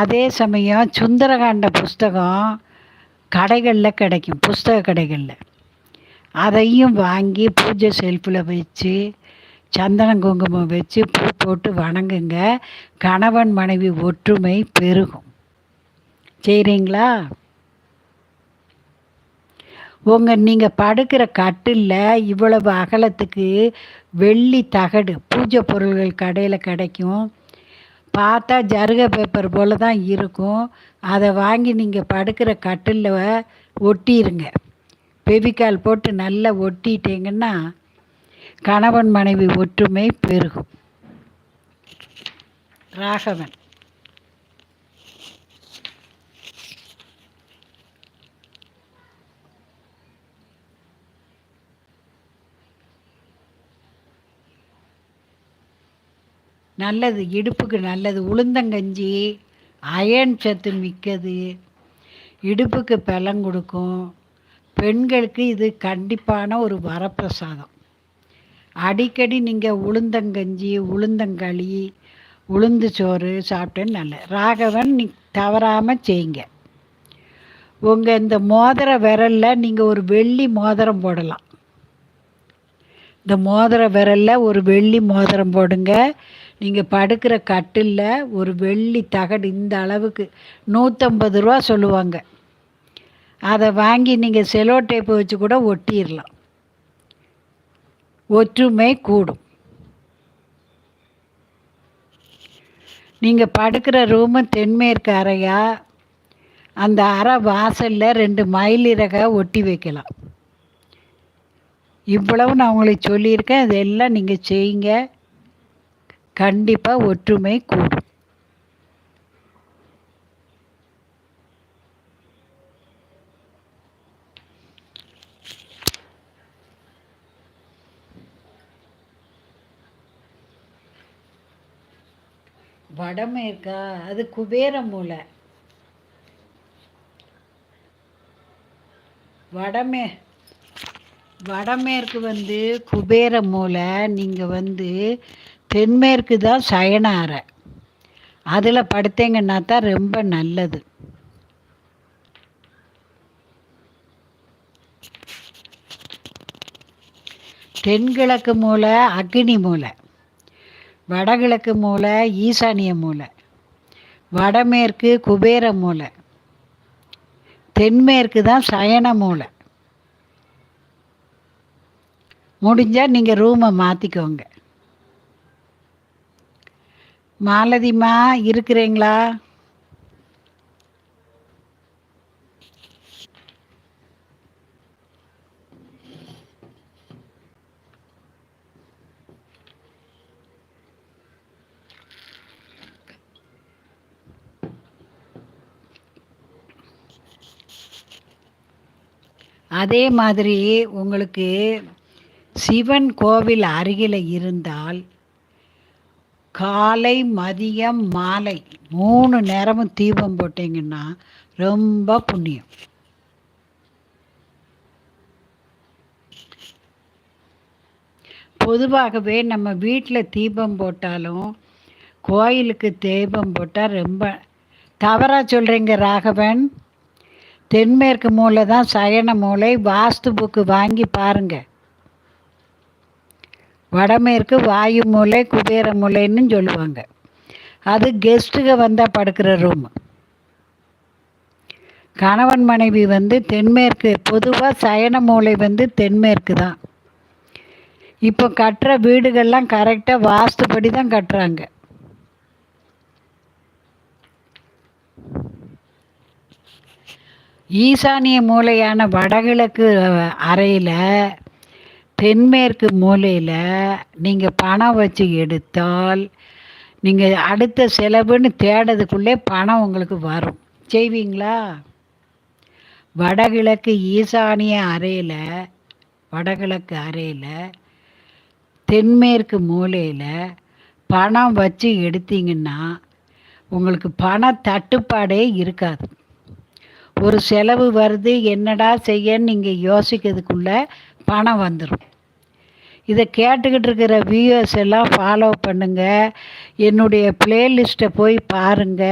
அதே சமயம் சுந்தரகாண்ட புஸ்தகம் கடைகளில் கிடைக்கும் புஸ்தக கடைகளில். அதையும் வாங்கி பூஜை செல்ஃபில் வச்சு சந்தனம் குங்குமம் வச்சு பூ போட்டு வணங்குங்க. கணவன் மனைவி ஒற்றுமை பெருகும். செய்கிறீங்களா உங்கள் நீங்கள் படுக்கிற கட்டிலில் இவ்வளவு அகலத்துக்கு வெள்ளி தகடு பூஜை பொருள்கள் கடையில் கிடைக்கும். பார்த்தா ஜருக பேப்பர் போல் தான் இருக்கும். அதை வாங்கி நீங்கள் படுக்கிற கட்டிலில் ஒட்டிடுங்க பெபிக்கால் போட்டு நல்லா ஒட்டிட்டீங்கன்னா கணவன் மனைவி ஒற்றுமை பெருகும். ராகவன். நல்லது இடுப்புக்கு நல்லது. உளுந்தங்கஞ்சி அயன் சத்து மிக்கது. இடுப்புக்கு பலம் கொடுக்கும். பெண்களுக்கு இது கண்டிப்பான ஒரு வரப்பிரசாதம். அடிக்கடி நீங்கள் உளுந்தங்கஞ்சி உளுந்தங்களி உளுந்து சோறு சாப்பிட்டேன்னு நல்ல ராகவன் நீ தவறாமல் செய்யுங்க. உங்கள் இந்த மோதிர விரலில் நீங்கள் ஒரு வெள்ளி மோதிரம் போடலாம். இந்த மோதிர விரலில் ஒரு வெள்ளி மோதிரம் போடுங்க. நீங்கள் படுக்கிற கட்டிலில் ஒரு வெள்ளி தகடு இந்த அளவுக்கு. நூற்றம்பது ரூபா சொல்லுவாங்க. அதை வாங்கி நீங்கள் செலோ டேப்பு வச்சு கூட ஒட்டிடலாம் ஒற்றுமை கூடும். நீங்கள் படுக்கிற ரூமு தென்மேற்கு அறையா? அந்த அறை வாசலில் ரெண்டு மயிலிறக ஒட்டி வைக்கலாம். இவ்வளவு நான் உங்களுக்கு சொல்லியிருக்கேன். இதெல்லாம் நீங்கள் செய்யுங்க. கண்டிப்பாக ஒற்றுமை கூடும். வடமேற்கா அது குபேர மூலை. வடமே வடமேற்கு வந்து குபேர மூலை நீங்கள் வந்து தென்மேற்கு தான் சயன அறை. அதில் படுத்தீங்கன்னா தான் ரொம்ப நல்லது. தென்கிழக்கு மூலை அக்னி மூலை வடகிழக்கு மூலை ஈசானிய மூலை வடமேற்கு குபேர மூலை தென்மேற்கு தான் சயன மூலை. முடிஞ்சால் நீங்கள் ரூமை மாற்றிக்கோங்க மாலதிமா இருக்கிறீங்களா? அதே மாதிரி உங்களுக்கு சிவன் கோவில் அருகில் இருந்தால் காலை மதியம் மாலை. மூணு நேரமும் தீபம் போட்டிங்கன்னா ரொம்ப புண்ணியம். பொதுவாகவே நம்ம வீட்டில் தீபம் போட்டாலும் கோயிலுக்கு தீபம் போட்டால் ரொம்ப தவறாக சொல்கிறீங்க ராகவன். தென்மேற்கு மூலை தான் சயன மூலை. வாஸ்து புக்கு வாங்கி பாருங்கள் வடமேற்கு வாயு மூலை குபேர மூலைன்னு சொல்லுவாங்க. அது கெஸ்ட்டுக வந்தால் படுக்கிற ரூம் கணவன் மனைவி வந்து தென்மேற்கு பொதுவாக சயன மூலை வந்து தென்மேற்கு தான். இப்போ கட்டுற வீடுகள்லாம் கரெக்டாக வாஸ்துப்படி தான் கட்டுறாங்க. ஈசானிய மூலையான வடகிழக்கு அறையில் தென்மேற்கு மூலையில் நீங்கள் பணம் வச்சு எடுத்தால் நீங்கள் அடுத்த செலவுன்னு தேடதுக்குள்ளே பணம் உங்களுக்கு வரும். செய்வீங்களா? வடகிழக்கு ஈசானிய அறையில் வடகிழக்கு அறையில் தென்மேற்கு மூலையில் பணம் வச்சு எடுத்தீங்கன்னா உங்களுக்கு பண தட்டுப்பாடே இருக்காது. ஒரு செலவு வருது என்னடா செய்யன்னு நீங்கள் யோசிக்கிறதுக்குள்ளே பணம் வந்துடும் இதை கேட்டுக்கிட்டு இருக்கிற வியூவர்ஸ் எல்லாம் ஃபாலோ பண்ணுங்கள் என்னுடைய பிளேலிஸ்ட்டை போய் பாருங்கள்